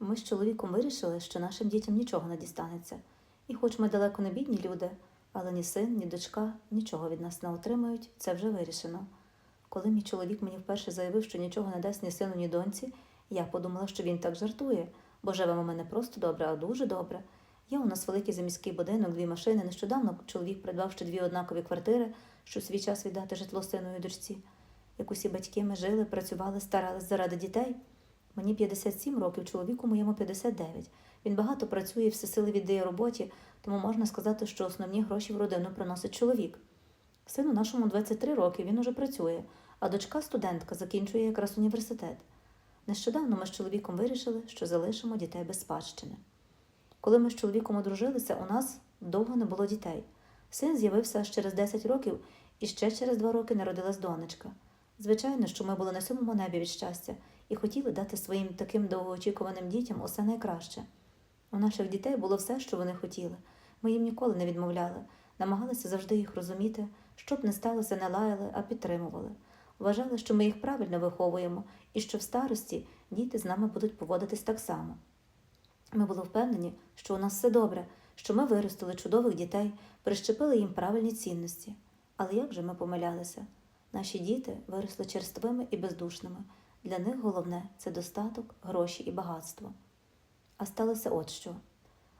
Ми з чоловіком вирішили, що нашим дітям нічого не дістанеться. І хоч ми далеко не бідні люди, але ні син, ні дочка нічого від нас не отримають, це вже вирішено. Коли мій чоловік мені вперше заявив, що нічого не дасть ні сину, ні доньці, я подумала, що він так жартує, бо живемо ми не просто добре, а дуже добре. Є у нас великий заміський будинок, дві машини. Нещодавно чоловік придбав ще дві однакові квартири, щоб свій час віддати житло сину і дочці. Як усі батьки ми жили, працювали, старались заради дітей. Мені 57 років, чоловіку моєму 59. Він багато працює, все сили віддає роботі, тому можна сказати, що основні гроші в родину приносить чоловік. Сину нашому 23 роки, він уже працює, а дочка студентка закінчує якраз університет. Нещодавно ми з чоловіком вирішили, що залишимо дітей без спадщини. Коли ми з чоловіком одружилися, у нас довго не було дітей. Син з'явився аж через 10 років, і ще через 2 роки народилась донечка. Звичайно, що ми були на сьомому небі від щастя і хотіли дати своїм таким довгоочікуваним дітям усе найкраще. У наших дітей було все, що вони хотіли. Ми їм ніколи не відмовляли, намагалися завжди їх розуміти, щоб не сталося, не лаяли, а підтримували. Вважали, що ми їх правильно виховуємо і що в старості діти з нами будуть поводитись так само. Ми були впевнені, що у нас все добре, що ми виростили чудових дітей, прищепили їм правильні цінності. Але як же ми помилялися? Наші діти виросли черствими і бездушними. Для них головне це достаток, гроші і багатство. А сталося от що.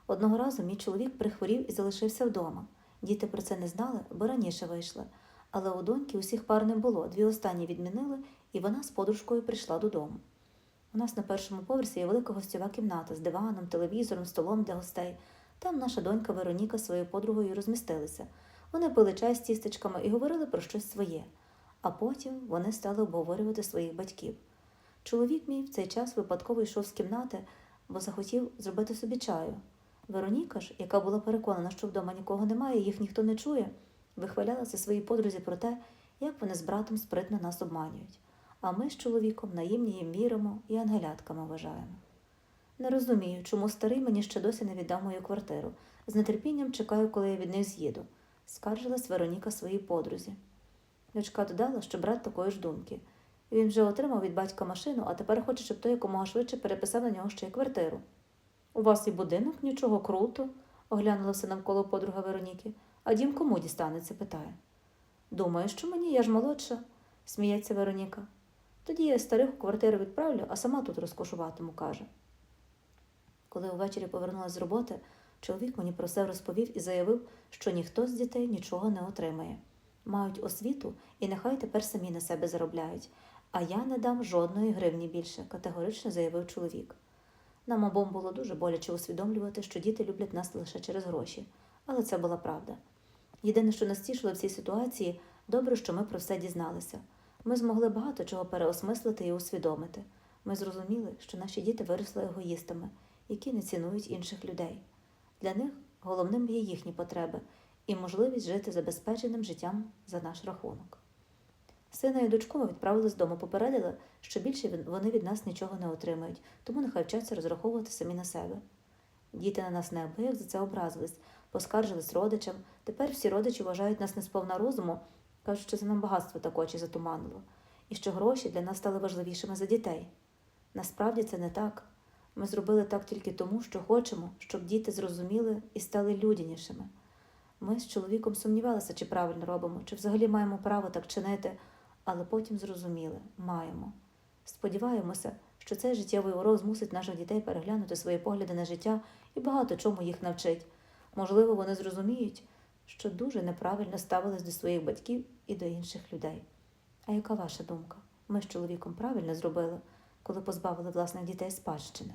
Одного разу мій чоловік прихворів і залишився вдома. Діти про це не знали, бо раніше вийшли. Але у доньки усіх пар не було, дві останні відмінили, і вона з подружкою прийшла додому. У нас на першому поверсі є велика гостьова кімната з диваном, телевізором, столом для гостей. Там наша донька Вероніка з своєю подругою розмістилися. Вони пили чай з тістечками і говорили про щось своє. А потім вони стали обговорювати своїх батьків. Чоловік мій в цей час випадково йшов з кімнати, бо захотів зробити собі чаю. Вероніка ж, яка була переконана, що вдома нікого немає, їх ніхто не чує, вихвалялася своїй подрузі про те, як вони з братом спритно нас обманюють. А ми з чоловіком наївні їм віримо і ангелятками вважаємо. Не розумію, чому старий мені ще досі не віддав мою квартиру. З нетерпінням чекаю, коли я від них з'їду, скаржилась Вероніка своїй подрузі. Дочка додала, що брат такої ж думки. Він вже отримав від батька машину, а тепер хоче, щоб той якомога швидше переписав на нього ще й квартиру. У вас і будинок нічого круто, оглянулася навколо подруга Вероніки. А дім кому дістанеться? питає. Думаю, що мені, я ж молодша, сміється Вероніка. Тоді я старих у квартиру відправлю, а сама тут розкошуватиму, каже. Коли увечері повернулася з роботи, чоловік мені про все розповів і заявив, що ніхто з дітей нічого не отримає. Мають освіту і нехай тепер самі на себе заробляють, а я не дам жодної гривні більше, категорично заявив чоловік. Нам обом було дуже боляче усвідомлювати, що діти люблять нас лише через гроші, але це була правда. Єдине, що нас тішило в цій ситуації, добре, що ми про все дізналися. Ми змогли багато чого переосмислити і усвідомити. Ми зрозуміли, що наші діти виросли егоїстами, які не цінують інших людей. Для них головним є їхні потреби і можливість жити забезпеченим життям за наш рахунок. Сина і дочку ми відправили з дому, попередили, що більше вони від нас нічого не отримають, тому нехай вчаться розраховувати самі на себе. Діти на нас неабияк за це образились, поскаржились родичам. Тепер всі родичі вважають нас несповна розуму, кажуть, що це нам багатство так очі затуманило, і що гроші для нас стали важливішими за дітей. Насправді це не так. Ми зробили так тільки тому, що хочемо, щоб діти зрозуміли і стали людянішими. Ми з чоловіком сумнівалися, чи правильно робимо, чи взагалі маємо право так чинити, але потім зрозуміли маємо. Сподіваємося, що цей життєвий урок змусить наших дітей переглянути свої погляди на життя і багато чому їх навчить. Можливо, вони зрозуміють, що дуже неправильно ставились до своїх батьків і до інших людей. А яка ваша думка? Ми з чоловіком правильно зробили, коли позбавили власних дітей спадщини?